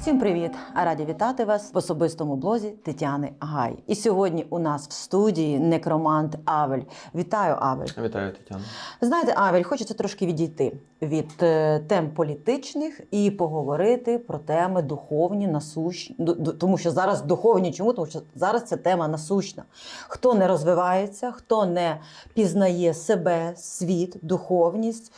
Всім привіт! Раді вітати вас в особистому блозі Тетяни Гай. І сьогодні у нас в студії некромант Авель. Вітаю, Авель. Вітаю, Тетяно. Знаєте, Авель, хочеться трошки відійти від е, тем політичних і поговорити про теми духовні, насущні. Тому що зараз духовні, чому? Тому що зараз це тема насущна. Хто не розвивається, хто не пізнає себе, світ, духовність,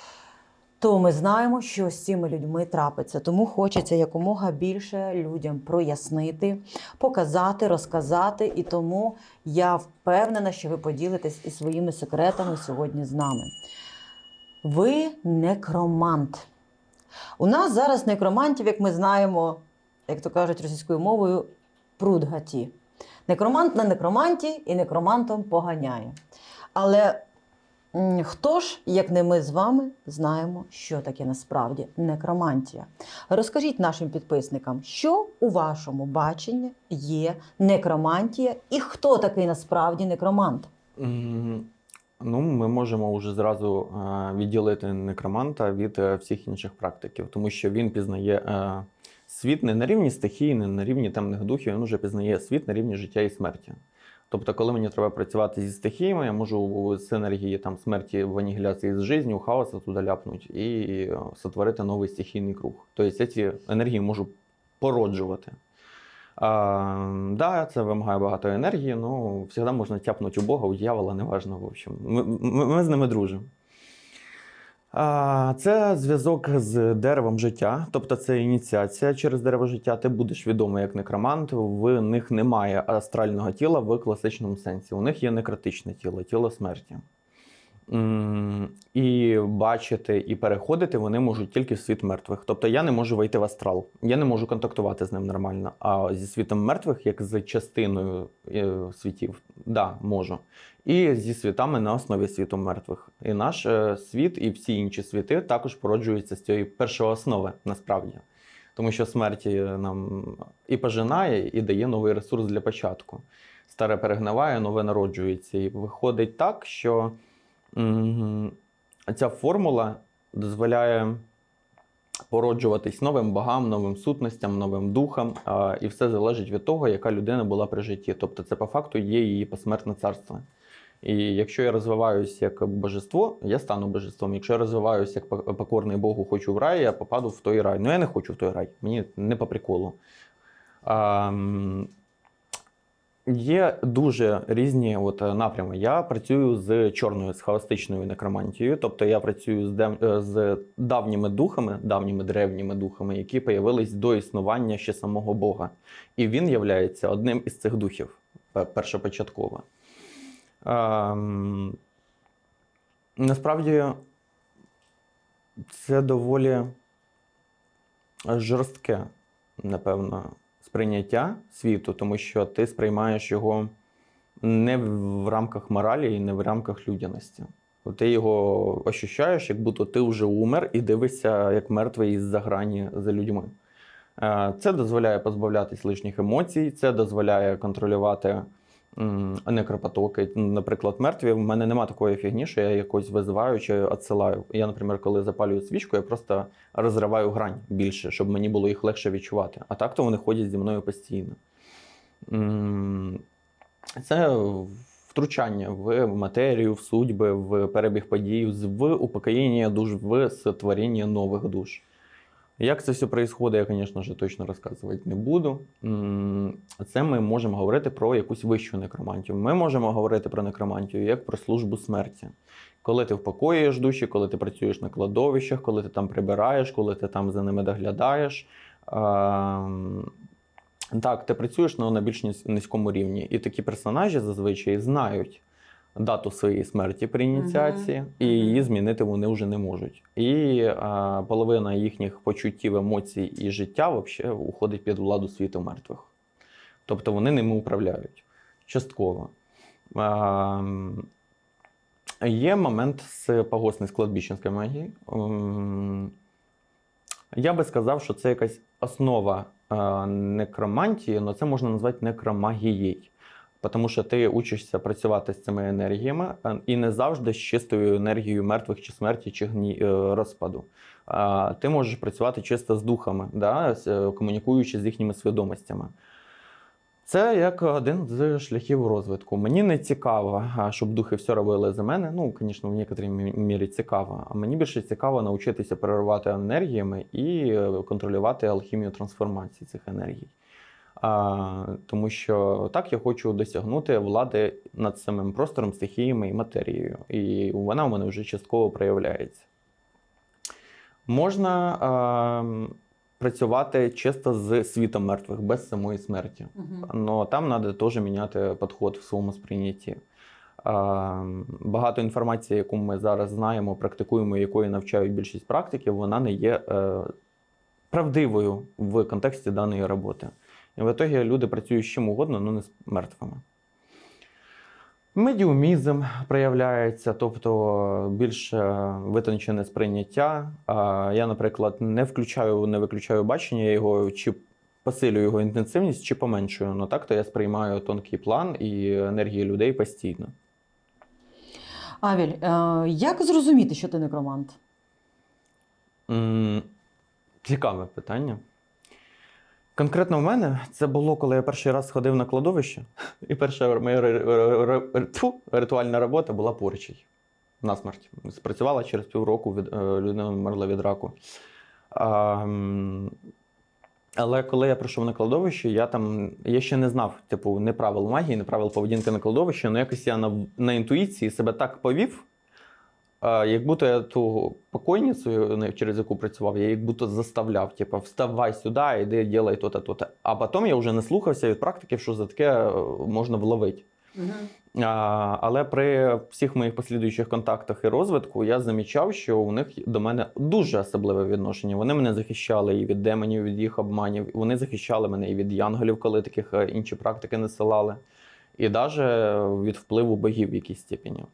то ми знаємо, що з цими людьми трапиться. Тому хочеться якомога більше людям прояснити, показати, розказати. І тому я впевнена, що ви поділитесь і своїми секретами сьогодні з нами. Ви некромант. У нас зараз некромантів, як ми знаємо, як то кажуть російською мовою, прудгаті. Некромант на некроманті і некромантом поганяє. Але хто ж, як не ми з вами, знаємо, що таке насправді некромантія? Розкажіть нашим підписникам, що у вашому баченні є некромантія і хто такий насправді некромант? Ну, ми можемо вже зразу е, відділити некроманта від е, всіх інших практиків, тому що він пізнає е, світ не на рівні стихії, не на рівні темних духів, він вже пізнає світ на рівні життя і смерті. Тобто, коли мені треба працювати зі стихіями, я можу у синергії там, смерті в анігіляції з життю, хаоса туди ляпнути і е, сотворити новий стихійний круг. Тобто я ці енергії можу породжувати. А, да, це вимагає багато енергії, але завжди можна тяпнути у Бога, у дьявола, неважно. В общем. Ми, ми, ми з ними дружимо. Це зв'язок з деревом життя, тобто це ініціація через дерево життя. Ти будеш відомий як некромант. В них немає астрального тіла в класичному сенсі. У них є некротичне тіло, тіло смерті. І бачити і переходити вони можуть тільки в світ мертвих. Тобто я не можу вийти в астрал, я не можу контактувати з ним нормально. А зі світом мертвих, як з частиною е, світів, да, можу. І зі світами на основі світу мертвих. І наш е, світ, і всі інші світи також породжуються з цієї першої основи, насправді. Тому що смерть нам і пожинає, і дає новий ресурс для початку. Старе перегниває, нове народжується. І виходить так, що ця формула дозволяє породжуватись новим богам, новим сутностям, новим духам. І все залежить від того, яка людина була при житті. Тобто, це по факту є її посмертне царство. І якщо я розвиваюся як божество, я стану божеством. Якщо я розвиваюся як покорний Богу, хочу в рай, я попаду в той рай. Ну я не хочу в той рай, мені не по приколу. Є дуже різні от, е, напрями. Я працюю з чорною, з хаостичною некромантією, тобто я працюю з, дем- е, з давніми духами, давніми древніми духами, які появились до існування ще самого Бога. І він є одним із цих духів першопочатково. Ем, насправді це доволі жорстке, напевно, сприйняття світу, тому що ти сприймаєш його не в рамках моралі і не в рамках людяності. Ти його ощущаєш, як будто ти вже умер і дивишся як мертвий із-за грані за людьми. Е, Це дозволяє позбавлятись лишніх емоцій, це дозволяє контролювати некропотоки. Наприклад, мертві, в мене немає такої фігні, що я якось визиваю чи відсилаю. Я, наприклад, коли запалюю свічку, я просто розриваю грань більше, щоб мені було їх легше відчувати. А так то вони ходять зі мною постійно. Це втручання в матерію, в судьби, в перебіг подій, в упокоєння душ, в створення нових душ. Як це все відбувається, я, звісно ж, точно розказувати не буду. Це ми можемо говорити про якусь вищу некромантію. Ми можемо говорити про некромантію як про службу смерті. Коли ти впокоюєш душі, коли ти працюєш на кладовищах, коли ти там прибираєш, коли ти там за ними доглядаєш. Ем, Так, ти працюєш на більш низькому рівні. І такі персонажі зазвичай знають дату своєї смерті при ініціації, Мгм. і її змінити вони вже не можуть. І а, половина їхніх почуттів, емоцій і життя взагалі уходить під владу світу мертвих. Тобто вони ними управляють частково. А, є момент з погосної складбищенської магії. М, Я би сказав, що це якась основа е, некромантії, але це можна назвати некромагією. Тому що ти учишся працювати з цими енергіями е, і не завжди з чистою енергією мертвих чи смерті, чи гні... е, розпаду. Ти можеш працювати чисто з духами, да? е, комунікуючи з їхніми свідомостями. Це як один з шляхів розвитку. Мені не цікаво, щоб духи все робили за мене. Ну, звісно, в некоторій мірі цікаво. А мені більше цікаво навчитися переривати енергіями і контролювати алхімію трансформації цих енергій. А, тому що так я хочу досягнути влади над самим простором, стихіями і матерією. І вона у мене вже частково проявляється. Можна а, працювати чисто з світом мертвих, без самої смерті. Но там треба теж міняти підход в своєму сприйнятті. А, Багато інформації, яку ми зараз знаємо, практикуємо, якої навчають більшість практиків, вона не є е, правдивою в контексті даної роботи. І в ітогі люди працюють з чим угодно, але не з мертвими. Медіумізм проявляється, тобто більш е, витончене сприйняття. Я, наприклад, не включаю, не виключаю бачення його чи посилюю його інтенсивність, чи поменшую. Ну так то я сприймаю тонкий план і енергії людей постійно. Авіль, е, як зрозуміти, що ти некромант? Цікаве питання. Конкретно в мене це було, коли я перший раз сходив на кладовище, і перша моя ри- ри- ри- ри- тьфу, ритуальна робота була поручій. Насмерть. Спрацювала через півроку, від, е, людина вмерла від раку. А, але коли я прийшов на кладовище, я там я ще не знав, типу, не правил магії, не правил поведінки на кладовищі, але якось я на, на інтуїції себе так повів, як будто я ту покойницю, не- через яку працював, я як будто заставляв, типу, вставай сюди, іди, ділай то-то, то-то. А потім я вже не слухався від практиків, що за таке е, можна вловити. А, але при всіх моїх послідуючих контактах і розвитку я замічав, що у них до мене дуже особливе відношення. Вони мене захищали і від демонів, від їх обманів. Вони захищали мене і від янголів, коли таких е, інші практики не силали, і навіть від впливу богів в якійсь степені.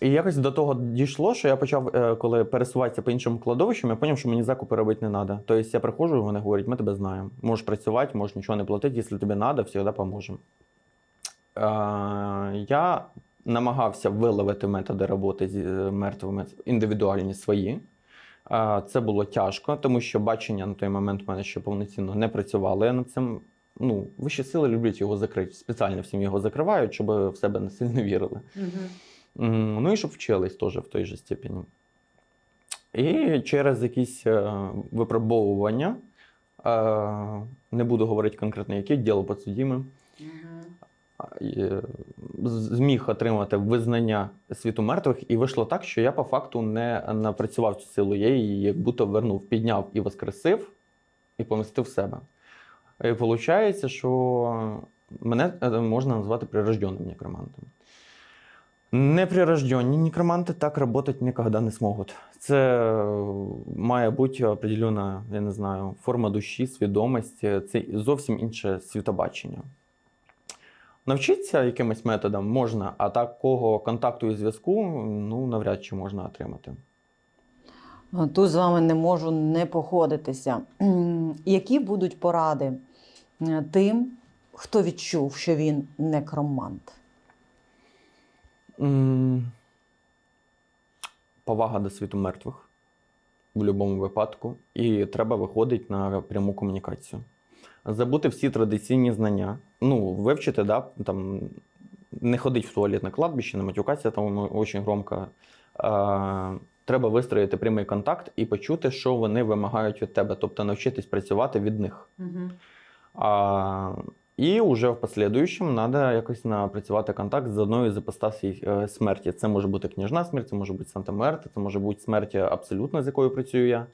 І якось до того дійшло, що я почав, е, коли пересуватися по іншим кладовищам, я зрозумів, що мені закупи робити не треба. Тобто я приходжу, і вони говорять, ми тебе знаємо. Можеш працювати, можеш нічого не платити, якщо тобі треба, завжди допоможемо. Е, Я намагався виловити методи роботи з е, мертвими індивідуальні свої. Це було тяжко, тому що бачення на той момент в мене ще повноцінно не працювало. Я над цим. Ну, вищі сили люблять його закрити. Спеціально всім його закривають, щоб в себе не сильно вірили. М, Ну і щоб вчились теж в той же степені. І через якісь е, випробовування, е, не буду говорити конкретно, які діло е, з- зміг отримати визнання світу мертвих, і вийшло так, що я по факту не напрацював цю силу. Я її як будто вернув, підняв і воскресив, і помістив в себе. І виходить, що мене е, можна назвати прирожденним некромантом. Неприрожденні некроманти так працювати ніколи не зможуть. Це е, має бути определена, я не знаю, форма душі, свідомості, це зовсім інше світобачення. Навчитися якимось методам можна, а такого контакту і зв'язку ну, навряд чи можна отримати. Тут з вами не можу не походитися. Які будуть поради е, тим, хто відчув, що він некромант? М, Повага до світу мертвих в будь-якому випадку, і треба виходити на пряму комунікацію. Забути всі традиційні знання. Ну, вивчити, да, там, не ходити в туалет на кладбище, не матюкатися там дуже громко. А, треба вистроїти прямий контакт і почути, що вони вимагають від тебе, тобто навчитись працювати від них. А, і вже в послідуючому треба якось напрацювати контакт з одною з іпостасій е, смерті. Це може бути княжна смерть, це може бути Санта Мерта, це може бути смерть абсолютно, з якою працюю я.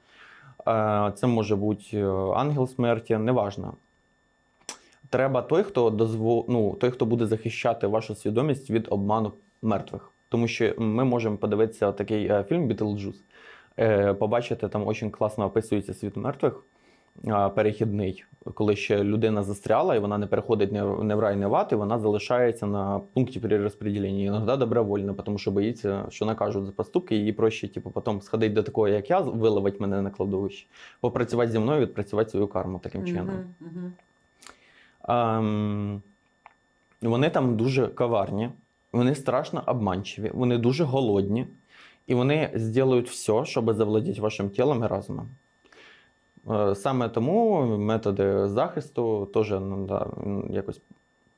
Е, Це може бути е, ангел смерті, неважно. Треба той, хто дозвол... ну, той, хто буде захищати вашу свідомість від обману мертвих. Тому що ми можемо подивитися такий фільм Бітлджус, побачити, там дуже класно описується світ мертвих перехідний, коли ще людина застряла, і вона не переходить не в- рай, не в ад, і вона залишається на пункті перерозподілення. Іноді добровольно, тому що боїться, що накажуть за поступки, їй проще, типу, потім сходити до такого, як я, виловить мене на кладовищі, попрацювати зі мною, відпрацювати свою карму таким чином. Ем, вони там дуже коварні, вони страшно обманчиві, вони дуже голодні, і вони зроблять все, щоб заволодіти вашим тілом і разумом. Е, Саме тому методи захисту теж ну, да, якось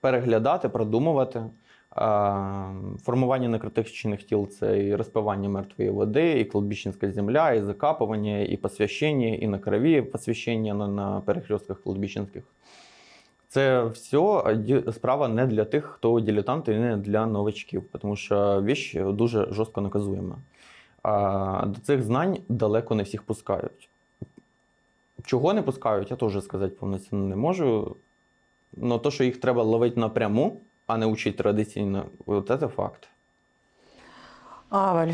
переглядати, продумувати. А, Формування некротичних тіл це і розпивання мертвої води, і кладбищенська земля, і закапування, і посвящення, і на крові посвящення на, на перехрестках кладбищенських. Це все справа не для тих, хто дилетант, і не для новачків, тому що віч дуже жорстко наказуєма. А до цих знань далеко не всіх пускають. Чого не пускають, я теж сказати повноцінно не можу. Но то, що їх треба ловити напряму, а не учити традиційно, от це факт. Авель,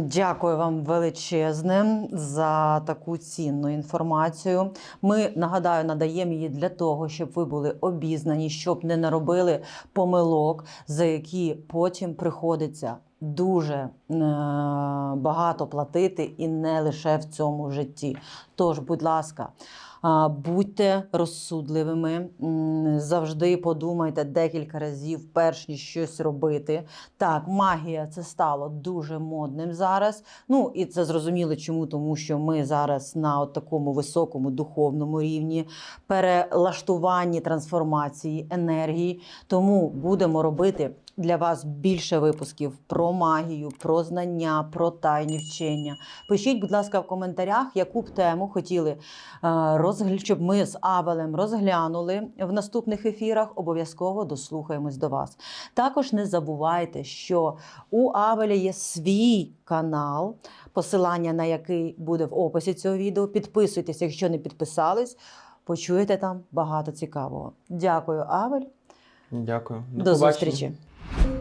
дякую вам величезне за таку цінну інформацію. Ми нагадаю, надаємо її для того, щоб ви були обізнані, щоб не наробили помилок, за які потім приходиться дуже е, багато платити, і не лише в цьому житті. Тож, будь ласка. Будьте розсудливими, завжди подумайте декілька разів, перш ніж щось робити. Так, магія це стало дуже модним зараз. Ну і це зрозуміло чому, тому що ми зараз на от такому високому духовному рівні, перелаштуванні трансформації енергії. Тому будемо робити для вас більше випусків про магію, про знання, про тайні вчення. Пишіть, будь ласка, в коментарях, яку б тему хотіли, е, розгля... щоб ми з Авелем розглянули в наступних ефірах. Обов'язково дослухаємось до вас. Також не забувайте, що у Авеля є свій канал, посилання на який буде в описі цього відео. Підписуйтесь, якщо не підписались. Почуєте там багато цікавого. Дякую, Авель. Дякую. До, побачення. зустрічі. Mm-hmm.